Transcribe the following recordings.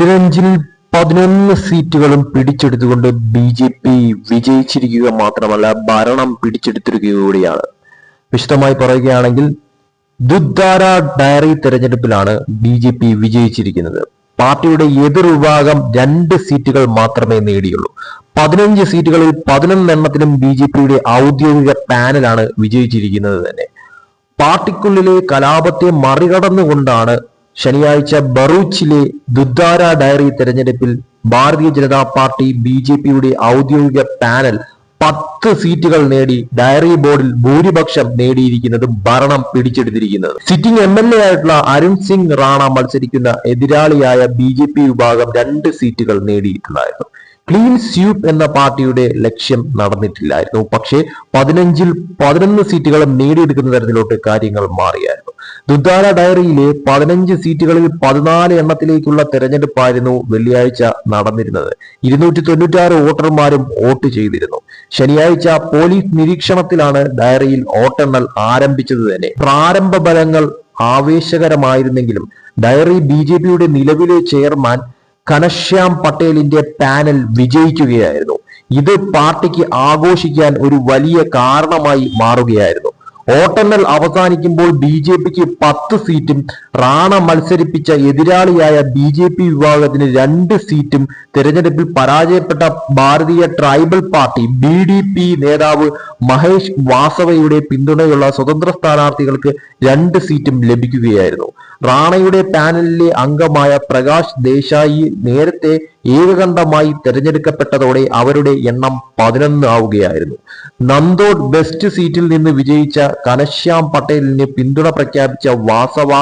പതിനഞ്ചിൽ പതിനൊന്ന് സീറ്റുകളും പിടിച്ചെടുത്തുകൊണ്ട് ബി ജെ പി വിജയിച്ചിരിക്കുക മാത്രമല്ല ഭരണം പിടിച്ചെടുത്തിരിക്കുക കൂടിയാണ് വിശദമായി പറയുകയാണെങ്കിൽ ദുദ്ധാര ഡയറി തെരഞ്ഞെടുപ്പിലാണ് ബി ജെ പി വിജയിച്ചിരിക്കുന്നത്. പാർട്ടിയുടെ എതിർ വിഭാഗം രണ്ട് സീറ്റുകൾ മാത്രമേ നേടിയുള്ളൂ. പതിനഞ്ച് സീറ്റുകളിൽ പതിനൊന്നെണ്ണത്തിലും ബി ജെ പിയുടെ ഔദ്യോഗിക പാനലാണ് വിജയിച്ചിരിക്കുന്നത് തന്നെ. പാർട്ടിക്കുള്ളിലെ കലാപത്തെ മറികടന്നുകൊണ്ടാണ് ശനിയാഴ്ച ബറൂച്ചിലെ ദുദ്ധാര ഡയറി തെരഞ്ഞെടുപ്പിൽ Bharatiya Janata party B J പിയുടെ ഔദ്യോഗിക പാനൽ പത്ത് സീറ്റുകൾ നേടി ഡയറി ബോർഡിൽ ഭൂരിപക്ഷം നേടിയിരിക്കുന്നത് ഭരണം പിടിച്ചെടുത്തിരിക്കുന്നത്. സിറ്റിംഗ് എം എൽ എ ആയിട്ടുള്ള അരുൺ സിംഗ് റാണ മത്സരിക്കുന്ന എതിരാളിയായ ബി ജെ പി വിഭാഗം രണ്ട് സീറ്റുകൾ നേടിയിട്ടുണ്ടായിരുന്നു. ക്ലീൻ സ്വീപ്പ് എന്ന പാർട്ടിയുടെ ലക്ഷ്യം നടന്നിട്ടില്ലായിരുന്നു. പക്ഷേ പതിനഞ്ചിൽ പതിനൊന്ന് സീറ്റുകളും നേടിയെടുക്കുന്ന തരത്തിലോട്ട് കാര്യങ്ങൾ മാറിയായിരുന്നു. ദുദ്ധാര ഡയറിയിലെ പതിനഞ്ച് സീറ്റുകളിൽ പതിനാല് എണ്ണത്തിലേക്കുള്ള തെരഞ്ഞെടുപ്പായിരുന്നു വെള്ളിയാഴ്ച നടന്നിരുന്നത്. ഇരുന്നൂറ്റി തൊണ്ണൂറ്റാറ് വോട്ടർമാരും വോട്ട് ചെയ്തിരുന്നു. ശനിയാഴ്ച പോലീസ് നിരീക്ഷണത്തിലാണ് ഡയറിയിൽ വോട്ടെണ്ണൽ ആരംഭിച്ചത് തന്നെ. പ്രാരംഭ ബലങ്ങൾ ആവേശകരമായിരുന്നെങ്കിലും ഡയറി ബി ജെ പിയുടെ നിലവിലെ ചെയർമാൻ കനശ്യാം പട്ടേലിന്റെ പാനൽ വിജയിക്കുകയായിരുന്നു. ഇത് പാർട്ടിക്ക് ആഘോഷിക്കാൻ ഒരു വലിയ കാരണമായി മാറുകയായിരുന്നു. വോട്ടെണ്ണൽ അവസാനിക്കുമ്പോൾ ബി ജെ പിക്ക് പത്ത് സീറ്റും റാണ മത്സരിപ്പിച്ച എതിരാളിയായ ബി ജെ പി വിഭാഗത്തിന് രണ്ട് സീറ്റും തെരഞ്ഞെടുപ്പിൽ പരാജയപ്പെട്ട Bharatiya tribal party B D P നേതാവ് മഹേഷ് വാസവയുടെ പിന്തുണയുള്ള സ്വതന്ത്ര സ്ഥാനാർത്ഥികൾക്ക് രണ്ട് സീറ്റും ലഭിക്കുകയായിരുന്നു. റാണയുടെ പാനലിലെ അംഗമായ പ്രകാശ് ദേശായി നേരത്തെ ഏകകണ്ഠമായി തെരഞ്ഞെടുക്കപ്പെട്ടതോടെ അവരുടെ എണ്ണം പതിനൊന്ന് ആവുകയായിരുന്നു. നന്ദോഡ് ബെസ്റ്റ് സീറ്റിൽ നിന്ന് വിജയിച്ച കനശ്യാം പട്ടേലിന് പിന്തുണ പ്രഖ്യാപിച്ച വാസവ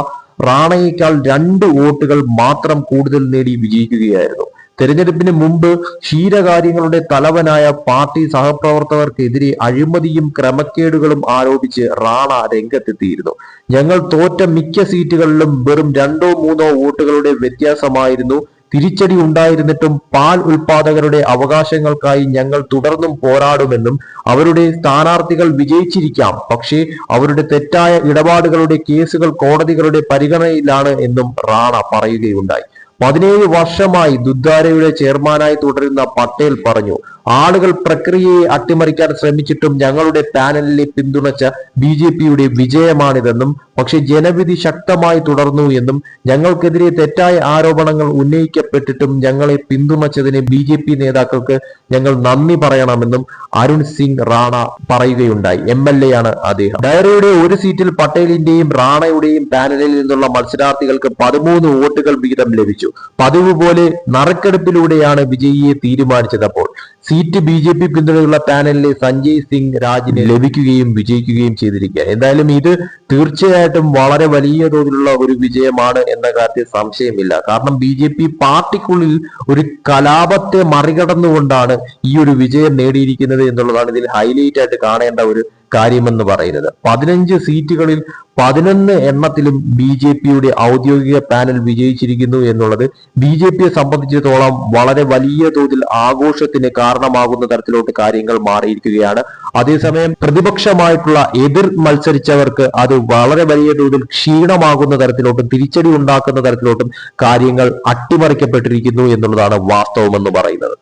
റാണയേക്കാൾ രണ്ട് വോട്ടുകൾ മാത്രം കൂടുതൽ നേടി വിജയിക്കുകയായിരുന്നു. തെരഞ്ഞെടുപ്പിന് മുമ്പ് ക്ഷീരകാര്യങ്ങളുടെ തലവനായ പാർട്ടി സഹപ്രവർത്തകർക്കെതിരെ അഴിമതിയും ക്രമക്കേടുകളും ആരോപിച്ച് റാണ രംഗത്തെത്തിയിരുന്നു. ഞങ്ങൾ തോറ്റ മിക്ക സീറ്റുകളിലും വെറും രണ്ടോ മൂന്നോ വോട്ടുകളുടെ വ്യത്യാസമായിരുന്നു. തിരിച്ചടി ഉണ്ടായിരുന്നിട്ടും പാൽ ഉൽപാദകരുടെ അവകാശങ്ങൾക്കായി ഞങ്ങൾ തുടർന്നും പോരാടുമെന്നും അവരുടെ സ്ഥാനാർത്ഥികൾ വിജയിച്ചിരിക്കാം. പക്ഷേ അവരുടെ തെറ്റായ ഇടപാടുകളുടെ കേസുകൾ കോടതികളുടെ പരിഗണനയിലാണ് എന്നും റാണ പറയുകയുണ്ടായി. പതിനേഴ് വർഷമായി ദുദ്ധാരയുടെ ചെയർമാനായി തുടരുന്ന പട്ടേൽ പറഞ്ഞു. ആളുകൾ പ്രക്രിയയെ അട്ടിമറിക്കാൻ ശ്രമിച്ചിട്ടും ഞങ്ങളുടെ പാനലിനെ പിന്തുണച്ച ബി ജെ പിയുടെ വിജയമാണിതെന്നും പക്ഷെ ജനവിധി ശക്തമായി തുടർന്നു എന്നും ഞങ്ങൾക്കെതിരെ തെറ്റായ ആരോപണങ്ങൾ ഉന്നയിക്കപ്പെട്ടിട്ടും ഞങ്ങളെ പിന്തുണച്ചതിന് ബി ജെ പി നേതാക്കൾക്ക് ഞങ്ങൾ നന്ദി പറയണമെന്നും അരുൺ സിംഗ് റാണ പറയുകയുണ്ടായി. എം എൽ എ ആണ് അദ്ദേഹം. ഡയറയുടെ ഒരു സീറ്റിൽ പട്ടേലിന്റെയും റാണയുടെയും പാനലിൽ നിന്നുള്ള മത്സരാർത്ഥികൾക്ക് പതിമൂന്ന് വോട്ടുകൾ വീതം ലഭിച്ചു. പതിവ് പോലെ നറുക്കെടുപ്പിലൂടെയാണ് വിജയിയെ തീരുമാനിച്ചത് അപ്പോൾ. സീറ്റ് ബി ജെ പി പിന്തുണയുള്ള പാനലിലെ സഞ്ജയ് സിംഗ് രാജിന് ലഭിക്കുകയും വിജയിക്കുകയും ചെയ്തിരിക്കുക എന്തായാലും ഇത് തീർച്ചയായിട്ടും വളരെ വലിയ തോതിലുള്ള ഒരു വിജയമാണ് എന്ന കാര്യത്തിൽ സംശയമില്ല. കാരണം ബി ജെ പി പാർട്ടിക്കുള്ളിൽ ഒരു കലാപത്തെ മറികടന്നുകൊണ്ടാണ് ഈ ഒരു വിജയം നേടിയിരിക്കുന്നത് എന്നുള്ളതാണ് ഇതിൽ ഹൈലൈറ്റ് ആയിട്ട് കാണേണ്ട ഒരു കാര്യമെന്ന് പറയുന്നത്. പതിനഞ്ച് സീറ്റുകളിൽ പതിനൊന്ന് എണ്ണത്തിലും ബി ജെ പിയുടെ ഔദ്യോഗിക പാനൽ വിജയിച്ചിരിക്കുന്നു എന്നുള്ളത് ബി ജെ പിയെ സംബന്ധിച്ചിടത്തോളം വളരെ വലിയ തോതിൽ ആഘോഷത്തിന് കാരണമാകുന്ന തരത്തിലോട്ട് കാര്യങ്ങൾ മാറിയിരിക്കുകയാണ്. അതേസമയം പ്രതിപക്ഷമായിട്ടുള്ള എതിർ മത്സരിച്ചവർക്ക് അത് വളരെ വലിയ തോതിൽ ക്ഷീണമാകുന്ന തരത്തിലോട്ടും തിരിച്ചടി ഉണ്ടാക്കുന്ന തരത്തിലോട്ടും കാര്യങ്ങൾ അട്ടിമറിക്കപ്പെട്ടിരിക്കുന്നു എന്നുള്ളതാണ് വാസ്തവമെന്ന് പറയുന്നത്.